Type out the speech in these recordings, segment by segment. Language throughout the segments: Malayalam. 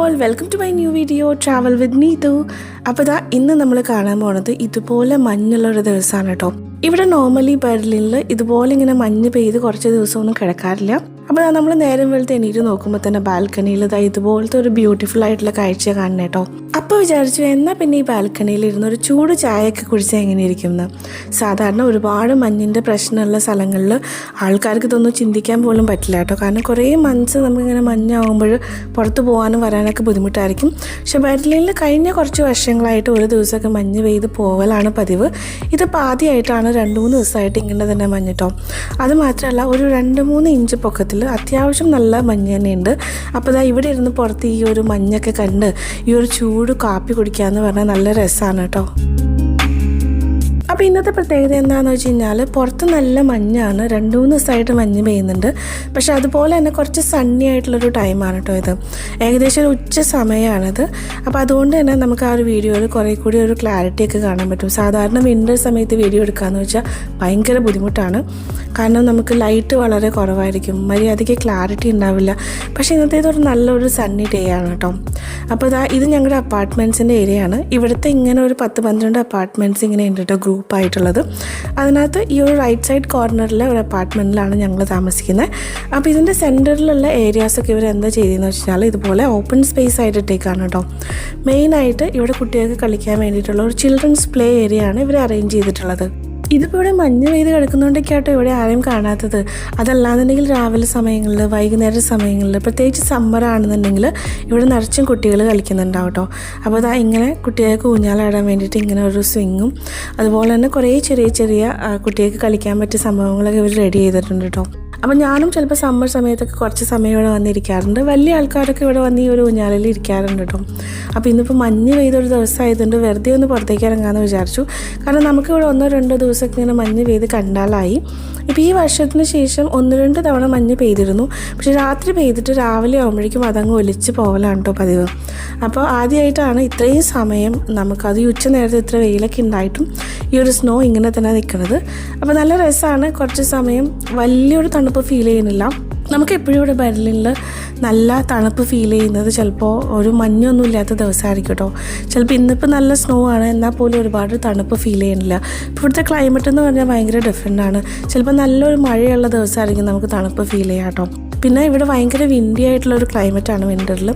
All welcome to my new video travel with Neethu അപ്പോൾ ഇതാ ഇന്ന് നമ്മൾ കാണാൻ പോണത് ഇതുപോലെ മഞ്ഞുള്ള ഒരു ദിവസമാണ് കേട്ടോ ഇവിടെ നോർമലി ബെർലിനിൽ ഇതുപോലെ ഇങ്ങനെ മഞ്ഞ് പെയ്ത് കുറച്ച് ദിവസമൊന്നും കിടക്കാറില്ല. അപ്പോൾ നമ്മൾ നേരം വെളുത്ത് എണീറ്റ് നോക്കുമ്പോൾ തന്നെ ബാൽക്കണിയിൽ ഇതാ ഇതുപോലത്തെ ഒരു ബ്യൂട്ടിഫുൾ ആയിട്ടുള്ള കാഴ്ച കാണണം കേട്ടോ അപ്പോൾ വിചാരിച്ചു എന്നാൽ പിന്നെ ഈ ബാൽക്കണിയിൽ ഇരുന്ന് ഒരു ചൂട് ചായയൊക്കെ കുടിച്ചാൽ എങ്ങനെ ഇരിക്കും എന്ന് സാധാരണ ഒരുപാട് മഞ്ഞിന്റെ പ്രശ്നമുള്ള സ്ഥലങ്ങളിൽ ആൾക്കാർക്ക് ഇതൊന്നും ചിന്തിക്കാൻ പോലും പറ്റില്ല കേട്ടോ കാരണം കുറേ മഞ്ഞ് നമുക്കിങ്ങനെ മഞ്ഞാവുമ്പോൾ പുറത്ത് പോകാനും വരാനൊക്കെ ബുദ്ധിമുട്ടായിരിക്കും. പക്ഷെ ബെർലിനിൽ കഴിഞ്ഞ കുറച്ച് വർഷങ്ങളായിട്ട് ഒരു ദിവസമൊക്കെ മഞ്ഞ് പെയ്ത് പോവലാണ് പതിവ്. ഇതിപ്പോൾ ആദ്യമായിട്ടാണ് രണ്ട് മൂന്ന് ദിവസമായിട്ട് ഇങ്ങനെ തന്നെ മഞ്ഞിട്ടോ അത് മാത്രമല്ല ഒരു രണ്ട് മൂന്ന് ഇഞ്ച് പൊക്കത്തിൽ അത്യാവശ്യം നല്ല മഞ്ഞ് തന്നെയുണ്ട്. അപ്പോൾ ഇതാ ഇവിടെ ഇരുന്ന് പുറത്ത് ഈ ഒരു മഞ്ഞൊക്കെ കണ്ട് ഈ ഒരു ചൂട് കാപ്പി കുടിക്കുക കുടിക്കാന്ന് പറഞ്ഞാൽ നല്ല രസമാണ് കേട്ടോ. അപ്പോൾ ഇന്നത്തെ പ്രത്യേകത എന്താണെന്ന് വെച്ച് കഴിഞ്ഞാൽ പുറത്ത് നല്ല മഞ്ഞാണ്. രണ്ട് മൂന്ന് ദിവസമായിട്ട് മഞ്ഞ് പെയ്യുന്നുണ്ട്. പക്ഷേ അതുപോലെ തന്നെ കുറച്ച് സണ്ണി ആയിട്ടുള്ളൊരു ടൈമാണ് കേട്ടോ ഇത്. ഏകദേശം ഒരു ഉച്ച സമയമാണിത് അപ്പോൾ അതുകൊണ്ട് തന്നെ നമുക്ക് ആ ഒരു വീഡിയോയിൽ കുറേ കൂടി ഒരു ക്ലാരിറ്റി ഒക്കെ കാണാൻ പറ്റും. സാധാരണ വിന്റർ സമയത്ത് വീഡിയോ എടുക്കാമെന്ന് വെച്ചാൽ ഭയങ്കര ബുദ്ധിമുട്ടാണ്. കാരണം നമുക്ക് ലൈറ്റ് വളരെ കുറവായിരിക്കും. മര്യാദയ്ക്ക് ക്ലാരിറ്റി ഉണ്ടാവില്ല. പക്ഷേ ഇന്നത്തേത് ഒരു നല്ലൊരു സണ്ണി ഡേ ആണ് കേട്ടോ അപ്പോൾ ഇതാ ഇത് ഞങ്ങളുടെ അപ്പാർട്ട്മെന്റ്സിന്റെ ഏരിയയാണ് ഇവിടുത്തെ ഇങ്ങനെ ഒരു പത്ത് പന്ത്രണ്ട് അപ്പാർട്ട്മെന്റ്സ് ഇങ്ങനെ ഉണ്ട് കേട്ടോ ഗ്രൂപ്പ് ആയിട്ടുള്ളത് അതിനകത്ത് ഈ ഒരു റൈറ്റ് സൈഡ് കോർണറിലെ ഒരു അപ്പാർട്ട്മെന്റിലാണ് ഞങ്ങൾ താമസിക്കുന്നത് അപ്പോൾ ഇതിന്റെ സെന്ററിലുള്ള ഏരിയാസൊക്കെ ഇവർ എന്താ ചെയ്തതെന്ന് വെച്ചാൽ ഇതുപോലെ ഓപ്പൺ സ്പേസ് ആയിട്ട് ഇട്ടേക്കാണ് കേട്ടോ മെയിനായിട്ട് ഇവിടെ കുട്ടികൾക്ക് കളിക്കാൻ വേണ്ടിയിട്ടുള്ള ഒരു ചിൽഡ്രൻസ് പ്ലേ ഏരിയ ആണ് ഇവർ അറേഞ്ച് ചെയ്തിട്ടുള്ളത്. ഇതിപ്പോൾ ഇവിടെ മഞ്ഞ് പെയ്ത് കിടക്കുന്നതുകൊണ്ടൊക്കെയാട്ടോ ഇവിടെ ആരെയും കാണാത്തത്. അതല്ലാന്നുണ്ടെങ്കിൽ രാവിലെ സമയങ്ങളിൽ വൈകുന്നേര സമയങ്ങളിൽ പ്രത്യേകിച്ച് സമ്മർ ആണെന്നുണ്ടെങ്കിൽ ഇവിടെ നിറച്ചും കുട്ടികൾ കളിക്കുന്നുണ്ടാവും കേട്ടോ അപ്പോൾ അതാ ഇങ്ങനെ കുട്ടികൾക്ക് ഊഞ്ഞാലാടാൻ വേണ്ടിയിട്ട് ഇങ്ങനെ ഒരു സ്വിങ്ങും അതുപോലെ തന്നെ കുറേ ചെറിയ ചെറിയ കുട്ടികൾക്ക് കളിക്കാൻ പറ്റിയ സംഭവങ്ങളൊക്കെ ഇവർ റെഡി ചെയ്തിട്ടുണ്ട് കേട്ടോ അപ്പോൾ ഞാനും ചിലപ്പോൾ സമ്മർ സമയത്തൊക്കെ കുറച്ച് സമയം ഇവിടെ വന്നിരിക്കാറുണ്ട്. വലിയ ആൾക്കാരൊക്കെ ഇവിടെ വന്ന് ഈ ഒരു ഊഞ്ഞാലിൽ ഇരിക്കാറുണ്ട് കേട്ടോ. അപ്പോൾ ഇന്നിപ്പോൾ മഞ്ഞ് പെയ്തൊരു ദിവസമായതുകൊണ്ട് വെറുതെ ഒന്ന് പുറത്തേക്ക് ഇറങ്ങാമെന്ന് വിചാരിച്ചു. കാരണം നമുക്ക് ഇവിടെ ഒന്നോ രണ്ടോ ദിവസമൊക്കെ ഇങ്ങനെ മഞ്ഞ് പെയ്ത് കണ്ടാലായി. ഇപ്പോൾ ഈ വർഷത്തിന് ശേഷം ഒന്ന് രണ്ട് തവണ മഞ്ഞ് പെയ്തിരുന്നു. പക്ഷേ രാത്രി പെയ്തിട്ട് രാവിലെ ആകുമ്പോഴേക്കും അതങ്ങ് ഒലിച്ച് പോകലാണ് കേട്ടോ പതിവ്. അപ്പോൾ ആദ്യമായിട്ടാണ് ഇത്രയും സമയം നമുക്കത് ഉച്ച നേരത്തെ ഇത്ര വെയിലൊക്കെ ഉണ്ടായിട്ടും ഈ ഒരു സ്നോ ഇങ്ങനെ തന്നെ നിൽക്കുന്നത് അപ്പോൾ നല്ല രസമാണ് കുറച്ച് സമയം വലിയൊരു തണുപ്പ് ഫീൽ ചെയ്യുന്നില്ല. നമുക്ക് എപ്പോഴും ഇവിടെ ബെർലിനിൽ നല്ല തണുപ്പ് ഫീൽ ചെയ്യുന്നത് ചിലപ്പോൾ ഒരു മഞ്ഞൊന്നും ഇല്ലാത്ത ദിവസമായിരിക്കും കേട്ടോ. ചിലപ്പോൾ ഇന്നിപ്പോൾ നല്ല സ്നോ ആണ് എന്നാൽ പോലും ഒരുപാട് തണുപ്പ് ഫീൽ ചെയ്യുന്നില്ല. ഇവിടുത്തെ ക്ലൈമറ്റ് എന്ന് പറഞ്ഞാൽ ഭയങ്കര ഡിഫറെന്റ് ആണ്. ചിലപ്പോൾ നല്ലൊരു മഴയുള്ള ദിവസമായിരിക്കും നമുക്ക് തണുപ്പ് ഫീൽ ചെയ്യാം കേട്ടോ. പിന്നെ ഇവിടെ ഭയങ്കര വിൻഡി ആയിട്ടുള്ള ഒരു ക്ലൈമറ്റാണ് വിന്ററിൽ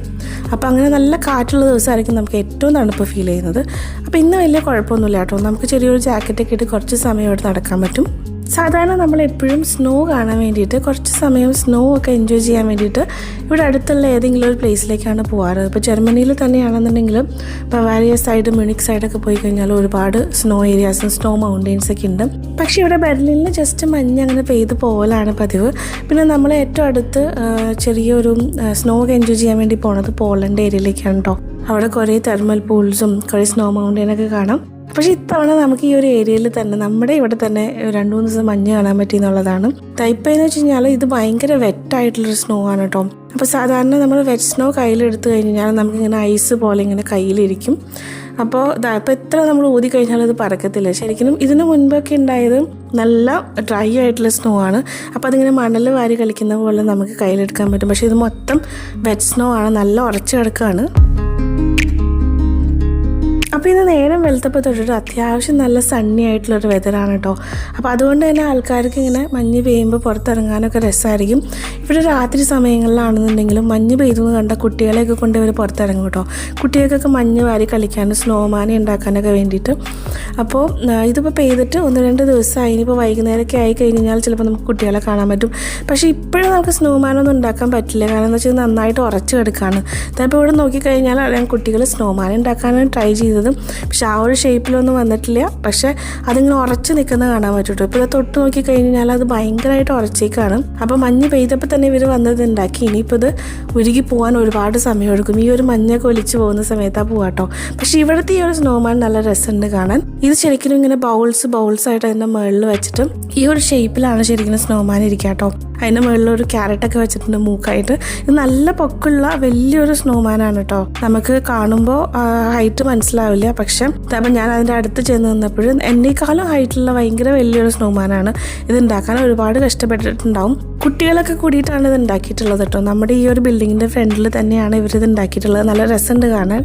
അപ്പോൾ അങ്ങനെ നല്ല കാറ്റുള്ള ദിവസമായിരിക്കും നമുക്ക് ഏറ്റവും തണുപ്പ് ഫീൽ ചെയ്യുന്നത്. അപ്പോൾ ഇന്ന് വലിയ കുഴപ്പമൊന്നുമില്ല കേട്ടോ. നമുക്ക് ചെറിയൊരു ജാക്കറ്റൊക്കെ ഇട്ട് കുറച്ച് സമയം ഇവിടെ നടക്കാൻ പറ്റും. സാധാരണ നമ്മൾ എപ്പോഴും സ്നോ കാണാൻ വേണ്ടിയിട്ട് കുറച്ച് സമയം സ്നോ ഒക്കെ എൻജോയ് ചെയ്യാൻ വേണ്ടിയിട്ട് ഇവിടെ അടുത്തുള്ള ഏതെങ്കിലും ഒരു പ്ലേസിലേക്കാണ് പോകാറ് ഇപ്പോൾ ജർമ്മനിയിൽ തന്നെയാണെന്നുണ്ടെങ്കിൽ ബവാരിയ സൈഡ് മ്യൂണിക് സൈഡൊക്കെ പോയി കഴിഞ്ഞാൽ ഒരുപാട് സ്നോ ഏരിയാസും സ്നോ മൗണ്ടെയിൻസ് ഒക്കെ ഉണ്ട്. പക്ഷേ ഇവിടെ ബെർലിനിൽ ജസ്റ്റ് മഞ്ഞ് അങ്ങനെ പെയ്ത് പോകലാണ് പതിവ്. പിന്നെ നമ്മൾ ഏറ്റവും അടുത്ത് ചെറിയൊരു സ്നോ ഒക്കെ എൻജോയ് ചെയ്യാൻ വേണ്ടി പോണത് പോളണ്ട് ഏരിയയിലേക്കാണ് കേട്ടോ അവിടെ കുറേ തെർമൽ പൂൾസും കുറേ സ്നോ മൗണ്ടെയിനൊക്കെ കാണാം. പക്ഷെ ഇത്തവണ നമുക്ക് ഈ ഒരു ഏരിയയിൽ തന്നെ നമ്മുടെ ഇവിടെ തന്നെ രണ്ട് മൂന്ന് ദിവസം മഞ്ഞ് കാണാൻ പറ്റി എന്നുള്ളതാണ് തൈപ്പ എന്ന് വെച്ച് കഴിഞ്ഞാൽ ഇത് ഭയങ്കര വെറ്റായിട്ടുള്ളൊരു സ്നോ ആണ് കേട്ടോ. അപ്പോൾ സാധാരണ നമ്മൾ വെറ്റ് സ്നോ കയ്യിലെടുത്ത് കഴിഞ്ഞാൽ നമുക്കിങ്ങനെ ഐസ് പോലെ ഇങ്ങനെ കയ്യിലിരിക്കും. അപ്പോൾ ഇപ്പോൾ എത്ര നമ്മൾ ഊതി കഴിഞ്ഞാലും അത് പറക്കത്തില്ല. ശരിക്കും ഇതിന് മുൻപൊക്കെ ഉണ്ടായത് നല്ല ഡ്രൈ ആയിട്ടുള്ള സ്നോ ആണ്. അപ്പോൾ അതിങ്ങനെ മണൽ വാരി കളിക്കുന്ന പോലെ നമുക്ക് കയ്യിലെടുക്കാൻ പറ്റും. പക്ഷേ ഇത് മൊത്തം വെറ്റ് സ്നോ ആണ്. നല്ല ഉറച്ചു കിടക്കുകയാണ് അപ്പോൾ ഇന്ന് നേരം വെളുത്തപ്പോൾ തൊട്ടിട്ട് അത്യാവശ്യം നല്ല സണ്ണി ആയിട്ടുള്ളൊരു വെതറാണ് കേട്ടോ അപ്പോൾ അതുകൊണ്ട് തന്നെ ആൾക്കാർക്ക് ഇങ്ങനെ മഞ്ഞ് പെയ്യുമ്പോൾ പുറത്തിറങ്ങാനൊക്കെ രസമായിരിക്കും ഇവിടെ രാത്രി സമയങ്ങളിലാണെന്നുണ്ടെങ്കിലും മഞ്ഞ് പെയ്തു എന്ന് കണ്ട കുട്ടികളെയൊക്കെ കൊണ്ട് ഇവർ പുറത്തിറങ്ങും കേട്ടോ കുട്ടികൾക്കൊക്കെ മഞ്ഞ് വാരി കളിക്കാനും സ്നോമാനെ ഉണ്ടാക്കാനൊക്കെ വേണ്ടിയിട്ട്. അപ്പോൾ ഇതിപ്പോൾ പെയ്തിട്ട് ഒന്ന് രണ്ട് ദിവസമായി ഇനിയിപ്പോൾ വൈകുന്നേരമൊക്കെ ആയി കഴിഞ്ഞാൽ ചിലപ്പോൾ നമുക്ക് കുട്ടികളെ കാണാൻ പറ്റും. പക്ഷേ ഇപ്പോഴും നമുക്ക് സ്നോമാനൊന്നും ഉണ്ടാക്കാൻ പറ്റില്ല. കാരണം എന്ന് വെച്ചാൽ നന്നായിട്ട് ഉറച്ചു കിടക്കുകയാണ് അപ്പോൾ ഇവിടെ നോക്കിക്കഴിഞ്ഞാൽ കുട്ടികൾ സ്നോമാൻ ഉണ്ടാക്കാനാണ് ട്രൈ ചെയ്തത്. പക്ഷെ ആ ഒരു ഷേപ്പിലൊന്നും വന്നിട്ടില്ല. പക്ഷെ അതിങ്ങനെ ഉറച്ച് നിൽക്കുന്നത് കാണാൻ പറ്റും ഇപ്പോൾ ഇത് തൊട്ട് നോക്കി കഴിഞ്ഞാൽ അത് ഭയങ്കരമായിട്ട് ഉറച്ചേക്കാണ്. അപ്പോൾ മഞ്ഞ് പെയ്തപ്പോൾ തന്നെ ഇവർ വന്നത് ഉണ്ടാക്കി ഇനിയിപ്പോൾ ഇത് ഉരുകി പോകാൻ ഒരുപാട് സമയം എടുക്കും. ഈ ഒരു മഞ്ഞൊക്കെ ഒലിച്ച് പോകുന്ന സമയത്താണ് പോവാട്ടോ പക്ഷേ ഇവിടുത്തെ ഈ ഒരു സ്നോമാൻ നല്ല രസമുണ്ട് കാണാൻ. ഇത് ശരിക്കും ഇങ്ങനെ ബൗൾസ് ബൗൾസ് ആയിട്ട് അതിന്റെ മുകളിൽ വെച്ചിട്ട് ഈ ഒരു ഷേപ്പിലാണ് ശരിക്കും സ്നോമാൻ ഇരിക്കാട്ടോ കേട്ടോ. അതിന്റെ മുകളിൽ ഒരു ക്യാരറ്റൊക്കെ വെച്ചിട്ടുണ്ട് മൂക്കായിട്ട്. ഇത് നല്ല പൊക്കുള്ള വലിയൊരു സ്നോമാനാണ് കേട്ടോ നമുക്ക് കാണുമ്പോൾ ഹൈറ്റ് മനസ്സിലാവില്ല. പക്ഷെ അപ്പം ഞാൻ അതിന്റെ അടുത്ത് ചെന്ന് നിന്നപ്പോഴും എന്നേക്കാളും ഹൈറ്റുള്ള ഭയങ്കര വലിയൊരു സ്നോമാനാണ് ഇത് ഉണ്ടാക്കാൻ ഒരുപാട് കഷ്ടപ്പെട്ടിട്ടുണ്ടാവും. കുട്ടികളൊക്കെ കൂടിയിട്ടാണ് ഇത് ഉണ്ടാക്കിയിട്ടുള്ളത് കേട്ടോ നമ്മുടെ ഈ ഒരു ബിൽഡിങ്ങിന്റെ ഫ്രണ്ടിൽ തന്നെയാണ് ഇവരിത് ഉണ്ടാക്കിയിട്ടുള്ളത്. നല്ല രസമുണ്ട് കാണാൻ.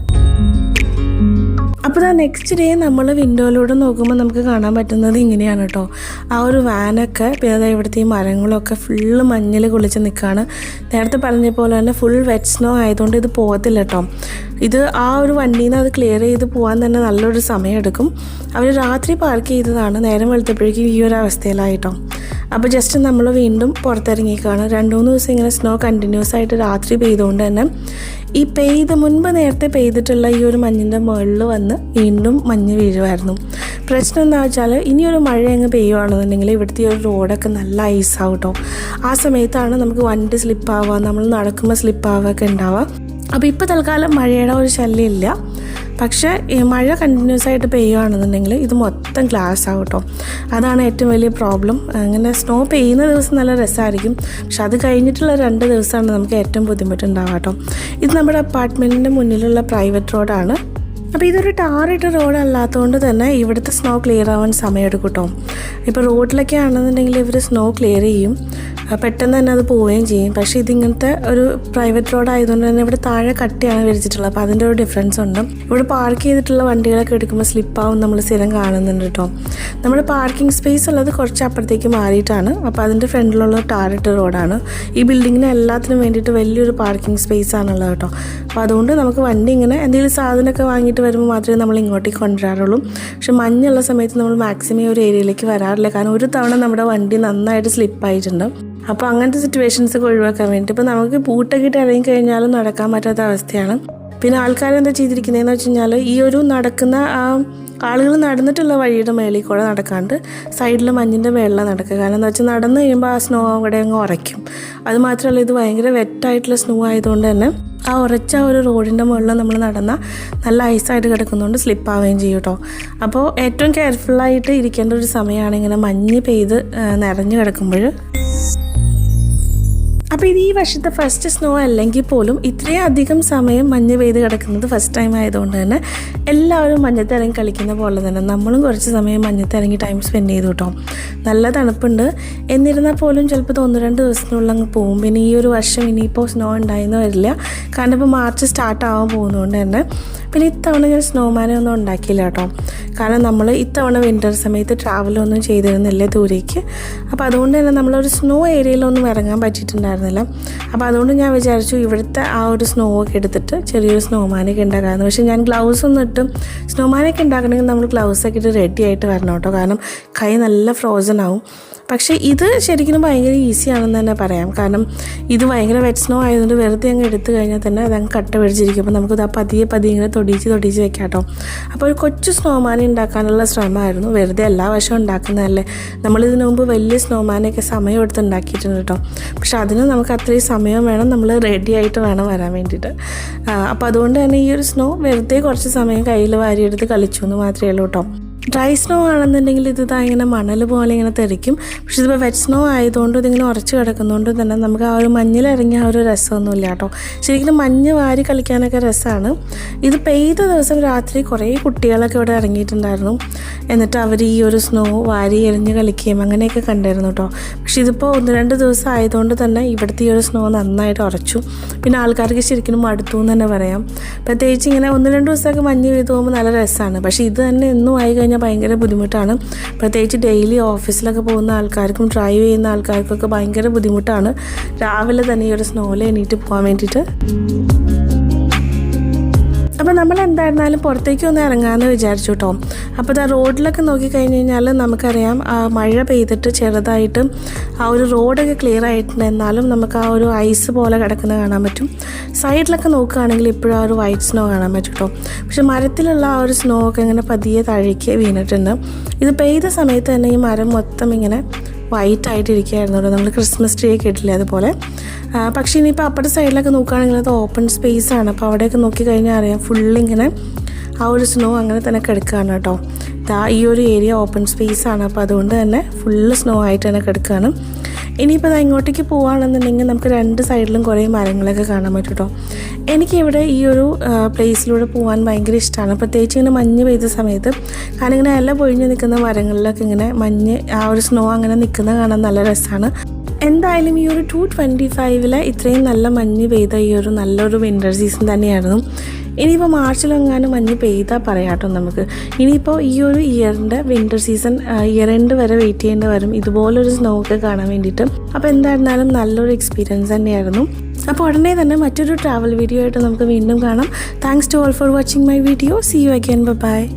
അപ്പോൾ നെക്സ്റ്റ് ഡേ നമ്മൾ വിൻഡോയിലൂടെ നോക്കുമ്പോൾ നമുക്ക് കാണാൻ പറ്റുന്നത് ഇങ്ങനെയാണ് കേട്ടോ ആ ഒരു വാനൊക്കെ പിന്നെ ഇവിടുത്തെ ഈ മരങ്ങളൊക്കെ ഫുള്ള് മഞ്ഞൾ കുളിച്ച് നിൽക്കുകയാണ് നേരത്തെ പറഞ്ഞ പോലെ തന്നെ ഫുൾ വെറ്റ് സ്നോ ആയതുകൊണ്ട് ഇത് പോകത്തില്ല കേട്ടോ ഇത് ആ ഒരു വണ്ടിയിൽ നിന്ന് അത് ക്ലിയർ ചെയ്ത് പോകാൻ തന്നെ നല്ലൊരു സമയമെടുക്കും. അവർ രാത്രി പാർക്ക് ചെയ്തതാണ്. നേരം വെളുത്തപ്പോഴേക്കും ഈ ഒരു അവസ്ഥയിലായിട്ടോ. അപ്പോൾ ജസ്റ്റ് നമ്മൾ വീണ്ടും പുറത്തിറങ്ങിക്കാണ്. രണ്ട് മൂന്ന് ദിവസം ഇങ്ങനെ സ്നോ കണ്ടിന്യൂസ് ആയിട്ട് രാത്രി പെയ്തുകൊണ്ട് തന്നെ ഈ പെയ്ത് മുൻപ് നേരത്തെ പെയ്തിട്ടുള്ള ഈ ഒരു മഞ്ഞിന്റെ മുകളിൽ വന്ന് വീണ്ടും മഞ്ഞ് വീഴുമായിരുന്നു പ്രശ്നം എന്താ വെച്ചാൽ ഇനിയൊരു മഴ അങ്ങ് പെയ്യുവാണെന്നുണ്ടെങ്കിൽ ഇവിടുത്തെ ഒരു റോഡൊക്കെ നല്ല ഐസാവും കേട്ടോ ആ സമയത്താണ് നമുക്ക് വണ്ടി സ്ലിപ്പാവുക നമ്മൾ നടക്കുമ്പോൾ സ്ലിപ്പാവുക ഒക്കെ ഉണ്ടാവുക. അപ്പോൾ ഇപ്പോൾ തൽക്കാലം മഴയുടെ ഒരു ശല്യമില്ല. പക്ഷേ മഴ കണ്ടിന്യൂസ് ആയിട്ട് പെയ്യുകയാണെന്നുണ്ടെങ്കിൽ ഇത് മൊത്തം ഗ്ലാസ് ആവും കേട്ടോ. അതാണ് ഏറ്റവും വലിയ പ്രോബ്ലം അങ്ങനെ സ്നോ പെയ്യുന്ന ദിവസം നല്ല രസമായിരിക്കും പക്ഷെ അത് കഴിഞ്ഞിട്ടുള്ള രണ്ട് ദിവസമാണ് നമുക്ക് ഏറ്റവും ബുദ്ധിമുട്ടുണ്ടാവുക കേട്ടോ. ഇത് നമ്മുടെ അപ്പാർട്ട്മെന്റിന്റെ മുന്നിലുള്ള പ്രൈവറ്റ് റോഡാണ് അപ്പോൾ ഇതൊരു ടാറിട്ട റോഡ് അല്ലാത്തതുകൊണ്ട് തന്നെ ഇവിടുത്തെ സ്നോ ക്ലിയർ ആവാൻ സമയമെടുക്കും കേട്ടോ. ഇപ്പോൾ റോഡിലൊക്കെ ആണെന്നുണ്ടെങ്കിൽ ഇവർ സ്നോ ക്ലിയർ ചെയ്യും. പെട്ടെന്ന് തന്നെ അത് പോവുകയും ചെയ്യും. പക്ഷേ ഇതിങ്ങനത്തെ ഒരു പ്രൈവറ്റ് റോഡ് ആയതുകൊണ്ട് തന്നെ ഇവിടെ താഴെ കട്ടിയാണ് വിരിച്ചിട്ടുള്ളത്. അപ്പോൾ അതിന്റെ ഒരു ഡിഫറൻസ് ഉണ്ട്. ഇവിടെ പാർക്ക് ചെയ്തിട്ടുള്ള വണ്ടികളൊക്കെ എടുക്കുമ്പോൾ സ്ലിപ്പാവും നമ്മൾ സ്ഥിരം കാണുന്നുണ്ട് കേട്ടോ. നമ്മുടെ പാർക്കിംഗ് സ്പേസ് ഉള്ളത് കുറച്ച് അപ്പുറത്തേക്ക് മാറിയിട്ടാണ്. അപ്പോൾ അതിന്റെ ഫ്രണ്ടിലുള്ള ടാറിട്ട റോഡാണ് ഈ ബിൽഡിങ്ങിന് എല്ലാത്തിനും വേണ്ടിയിട്ട് വലിയൊരു പാർക്കിംഗ് സ്പേസ് ആണുള്ളത് കേട്ടോ. അപ്പോൾ അതുകൊണ്ട് നമുക്ക് വണ്ടി ഇങ്ങനെ എന്തെങ്കിലും സാധനമൊക്കെ വാങ്ങിയിട്ട് വരുമ്പോൾ മാത്രമേ നമ്മൾ ഇങ്ങോട്ടേക്ക് കൊണ്ടുവരാറുള്ളൂ. പക്ഷെ മഞ്ഞുള്ള സമയത്ത് നമ്മൾ മാക്സിമം ഒരു ഏരിയയിലേക്ക് വരാറില്ല. കാരണം ഒരു തവണ നമ്മുടെ വണ്ടി നന്നായിട്ട് സ്ലിപ്പായിട്ടുണ്ട് അപ്പോൾ അങ്ങനത്തെ സിറ്റുവേഷൻസ് ഒക്കെ ഒഴിവാക്കാൻ വേണ്ടിയിട്ട്. ഇപ്പോൾ നമുക്ക് ബൂട്ടൊക്കെ ഇട്ട് ഇറങ്ങി കഴിഞ്ഞാലും നടക്കാൻ പറ്റാത്ത അവസ്ഥയാണ്. പിന്നെ ആൾക്കാരെന്താ ചെയ്തിരിക്കുന്നതെന്ന് വെച്ച് കഴിഞ്ഞാൽ ഈ ഒരു നടക്കുന്ന ആ ആളുകൾ നടന്നിട്ടുള്ള വഴിയുടെ മേളിൽ കൂടെ നടക്കാണ്ട് സൈഡിൽ മഞ്ഞിന്റെ മേളിലാണ് നടക്കുക. കാരണം എന്താ വെച്ചാൽ നടന്നു കഴിയുമ്പോൾ ആ സ്നോ അവിടെ അങ്ങ് ഉറയ്ക്കും. അത് മാത്രമല്ല ഇത് ഭയങ്കര വെറ്റായിട്ടുള്ള സ്നോ ആയതുകൊണ്ട് തന്നെ ആ ഉറച്ച ഒരു റോഡിന്റെ മുകളിൽ നമ്മൾ നടന്നാൽ നല്ല ഐസായിട്ട് കിടക്കുന്നതുകൊണ്ട് സ്ലിപ്പ് ആവുകയും ചെയ്യും കേട്ടോ അപ്പോൾ ഏറ്റവും കെയർഫുള്ളായിട്ട് ഇരിക്കേണ്ട ഒരു സമയമാണ് ഇങ്ങനെ മഞ്ഞ് പെയ്ത് നിറഞ്ഞു കിടക്കുമ്പോൾ അപ്പോൾ ഇത് ഈ വർഷത്തെ ഫസ്റ്റ് സ്നോ അല്ലെങ്കിൽ പോലും ഇത്രയും അധികം സമയം മഞ്ഞ് പെയ്ത് കിടക്കുന്നത് ഫസ്റ്റ് ടൈം ആയതുകൊണ്ട് തന്നെ എല്ലാവരും മഞ്ഞത്തിറങ്ങി കളിക്കുന്ന പോലെ തന്നെ നമ്മളും കുറച്ച് സമയം മഞ്ഞത്തിറങ്ങി ടൈം സ്പെൻഡ് ചെയ്തു കേട്ടോ. നല്ല തണുപ്പുണ്ട്. എന്നിരുന്നാൽ പോലും ചിലപ്പോൾ ഒന്ന് രണ്ട് ദിവസത്തിനുള്ളിൽ അങ്ങ് പോകും പിന്നെ ഈ ഒരു വർഷം ഇനിയിപ്പോൾ സ്നോ ഉണ്ടായെന്ന് വരില്ല. കാരണം ഇപ്പോൾ മാർച്ച് സ്റ്റാർട്ട് ആവാൻ പോകുന്നതുകൊണ്ട് തന്നെ പിന്നെ ഇത്തവണ ഞാൻ സ്നോമാനെ ഒന്നും ഉണ്ടാക്കിയില്ല കേട്ടോ. കാരണം നമ്മൾ ഇത്തവണ വിന്റർ സമയത്ത് ട്രാവലൊന്നും ചെയ്തിരുന്നില്ല ദൂരേക്ക്. അപ്പോൾ അതുകൊണ്ട് തന്നെ നമ്മളൊരു സ്നോ ഏരിയയിലൊന്നും ഇറങ്ങാൻ പറ്റിയിട്ടുണ്ടായിരുന്നില്ല. അപ്പോൾ അതുകൊണ്ട് ഞാൻ വിചാരിച്ചു ഇവിടുത്തെ ആ ഒരു സ്നോ ഒക്കെ എടുത്തിട്ട് ചെറിയൊരു സ്നോമാനൊക്കെ ഉണ്ടാക്കാമെന്ന് പക്ഷേ ഞാൻ ഗ്ലൗസ് ഒന്നും ഇട്ടും സ്നോമാനൊക്കെ ഉണ്ടാക്കണമെങ്കിൽ നമ്മൾ ഗ്ലൗസൊക്കെ ഇട്ട് റെഡി ആയിട്ട് വരണം കേട്ടോ. കാരണം കൈ നല്ല ഫ്രോസൺ ആവും. പക്ഷേ ഇത് ശരിക്കും ഭയങ്കര ഈസി ആണെന്ന് തന്നെ പറയാം. കാരണം ഇത് ഭയങ്കര വെറ്റ് സ്നോ ആയതുകൊണ്ട് വെറുതെ അങ്ങ് എടുത്തു കഴിഞ്ഞാൽ തന്നെ അതങ്ങ് കട്ട പിടിച്ചിരിക്കും. അപ്പോൾ നമുക്കിത് ആ പതിയെ പതിയെ ഇങ്ങനെ തൊടിച്ച് തൊടിച്ച് വെക്കാം കേട്ടോ. അപ്പോൾ ഒരു കൊച്ചു സ്നോമാൻ ഉണ്ടാക്കാനുള്ള ശ്രമമായിരുന്നു. വെറുതെ എല്ലാ വശവും ഉണ്ടാക്കുന്നതല്ലേ. നമ്മളിതിനു മുമ്പ് വലിയ സ്നോമാനൊക്കെ സമയം എടുത്ത് ഉണ്ടാക്കിയിട്ടുണ്ട് കേട്ടോ. പക്ഷെ അതിന് നമുക്ക് അത്രയും സമയം വേണം. നമ്മൾ റെഡി ആയിട്ട് വേണം വരാൻ വേണ്ടിയിട്ട്. അപ്പോൾ അതുകൊണ്ട് തന്നെ ഈ ഒരു സ്നോ വെറുതെ കുറച്ച് സമയം കയ്യിൽ വാരിയെടുത്ത് കളിച്ചു എന്ന് മാത്രമേ ഉള്ളൂ കേട്ടോ. ഡ്രൈ സ്നോ ആണെന്നുണ്ടെങ്കിൽ ഇത് ഇതാ ഇങ്ങനെ മണൽ പോലെ ഇങ്ങനെ തെറിക്കും. പക്ഷെ ഇതിപ്പോൾ വെറ്റ് സ്നോ ആയതുകൊണ്ട് ഇതിങ്ങനെ ഉറച്ച് കിടക്കുന്നതുകൊണ്ട് തന്നെ നമുക്ക് ആ ഒരു മഞ്ഞിലിറങ്ങിയ ആ ഒരു രസമൊന്നുമില്ല കേട്ടോ. ശരിക്കും മഞ്ഞ് വാരി കളിക്കാനൊക്കെ രസമാണ് ഇത് പെയ്ത ദിവസം രാത്രി കുറേ കുട്ടികളൊക്കെ ഇവിടെ ഇറങ്ങിയിട്ടുണ്ടായിരുന്നു. എന്നിട്ട് അവർ ഈ ഒരു സ്നോ വാരി എറിഞ്ഞ് കളിക്കുകയും അങ്ങനെയൊക്കെ കണ്ടായിരുന്നു കേട്ടോ. പക്ഷെ ഇതിപ്പോൾ ഒന്ന് രണ്ട് ദിവസം ആയതുകൊണ്ട് തന്നെ ഇവിടുത്തെ ഈ ഒരു സ്നോ നന്നായിട്ട് ഉറച്ചു. പിന്നെ ആൾക്കാർക്ക് ശരിക്കും മടുത്തു എന്ന് തന്നെ പറയാം. പ്രത്യേകിച്ച് ഇങ്ങനെ ഒന്ന് രണ്ട് ദിവസമൊക്കെ മഞ്ഞ് പെയ്തു പോകുമ്പോൾ നല്ല രസമാണ് പക്ഷേ ഇത് തന്നെ എന്നും ആയി കഴിഞ്ഞാൽ ഭയങ്കര ബുദ്ധിമുട്ടാണ്. പ്രത്യേകിച്ച് ഡെയിലി ഓഫീസിലൊക്കെ പോകുന്ന ആൾക്കാർക്കും ഡ്രൈവ് ചെയ്യുന്ന ആൾക്കാർക്കൊക്കെ ഭയങ്കര ബുദ്ധിമുട്ടാണ്. രാവിലെ തന്നെ ഈ ഒരു സ്നോയിൽ എണീറ്റ് പോകാൻ വേണ്ടിയിട്ട്. അപ്പോൾ നമ്മൾ എന്തായിരുന്നാലും പുറത്തേക്ക് ഒന്ന് ഇറങ്ങാമെന്ന് വിചാരിച്ചു കേട്ടോ അപ്പോൾ ഇതാ റോഡിലൊക്കെ നോക്കിക്കഴിഞ്ഞ് കഴിഞ്ഞാൽ നമുക്കറിയാം ആ മഴ പെയ്തിട്ട് ചെറുതായിട്ട് ആ ഒരു റോഡൊക്കെ ക്ലിയർ ആയിട്ടുണ്ട്. എന്നാലും നമുക്ക് ആ ഒരു ഐസ് പോലെ കിടക്കുന്നത് കാണാൻ പറ്റും. സൈഡിലൊക്കെ നോക്കുകയാണെങ്കിൽ ഇപ്പോഴും ആ ഒരു വൈറ്റ് സ്നോ കാണാൻ പറ്റും കേട്ടോ പക്ഷെ മരത്തിലുള്ള ആ ഒരു സ്നോ ഒക്കെ ഇങ്ങനെ പതിയെ താഴേക്ക് വീണിട്ടുണ്ട്. ഇത് പെയ്ത സമയത്ത് തന്നെ ഈ മരം മൊത്തം ഇങ്ങനെ വൈറ്റ് ആയിട്ട് ഇരിക്കുകയായിരുന്നു കേട്ടോ. നമ്മൾ ക്രിസ്മസ് ട്രീ ഒക്കെ ഇട്ടില്ലേ അതുപോലെ. പക്ഷേ ഇനിയിപ്പോൾ അപ്പുറത്തെ സൈഡിലൊക്കെ നോക്കുകയാണെങ്കിൽ അത് ഓപ്പൺ സ്പേസ് ആണ്. അപ്പോൾ അവിടെയൊക്കെ നോക്കിക്കഴിഞ്ഞാൽ അറിയാം ഫുള്ളിങ്ങനെ ആ ഒരു സ്നോ അങ്ങനെ തന്നെ കിടക്കുകയാണ് കേട്ടോ. ഈ ഒരു ഏരിയ ഓപ്പൺ സ്പേസ് ആണ്. അപ്പോൾ അതുകൊണ്ട് തന്നെ ഫുള്ള് സ്നോ ആയിട്ട് തന്നെ കിടക്കുകയാണ് ഇനിയിപ്പോൾ അത് ഇങ്ങോട്ടേക്ക് പോവുകയാണെന്നുണ്ടെങ്കിൽ നമുക്ക് രണ്ട് സൈഡിലും കുറേ മരങ്ങളൊക്കെ കാണാൻ പറ്റും കേട്ടോ എനിക്കിവിടെ ഈ ഒരു പ്ലേസിലൂടെ പോകാൻ ഭയങ്കര ഇഷ്ടമാണ് പ്രത്യേകിച്ച് ഇങ്ങനെ മഞ്ഞ് പെയ്ത സമയത്ത് കാരണം ഇങ്ങനെ ഇല പൊഴിഞ്ഞ് നിൽക്കുന്ന മരങ്ങളിലൊക്കെ ഇങ്ങനെ മഞ്ഞ് ആ ഒരു സ്നോ അങ്ങനെ നിൽക്കുന്നത് കാണാൻ നല്ല രസമാണ് എന്തായാലും ഈ ഒരു ടു ട്വന്റി ഫൈവിൽ ഇത്രയും നല്ല മഞ്ഞ് പെയ്ത ഈ ഒരു നല്ലൊരു വിന്റർ സീസൺ തന്നെയായിരുന്നു. ഇനിയിപ്പോൾ മാർച്ചിലെങ്ങാനും മഞ്ഞ് പെയ്താൽ പറയാട്ടോ നമുക്ക്. ഇനിയിപ്പോൾ ഈ ഒരു ഇയറിന്റെ വിന്റർ സീസൺ ഇയർ എൻഡ് വരെ വെയിറ്റ് ചെയ്യേണ്ടി വരും. ഇതുപോലൊരു സ്നോ ഒക്കെ കാണാൻ വേണ്ടിയിട്ട്. അപ്പോൾ എന്തായിരുന്നാലും നല്ലൊരു എക്സ്പീരിയൻസ് തന്നെയായിരുന്നു. അപ്പോൾ ഉടനെ തന്നെ മറ്റൊരു ട്രാവൽ വീഡിയോ ആയിട്ട് നമുക്ക് വീണ്ടും കാണാം. Thanks to all for watching my video see you again bye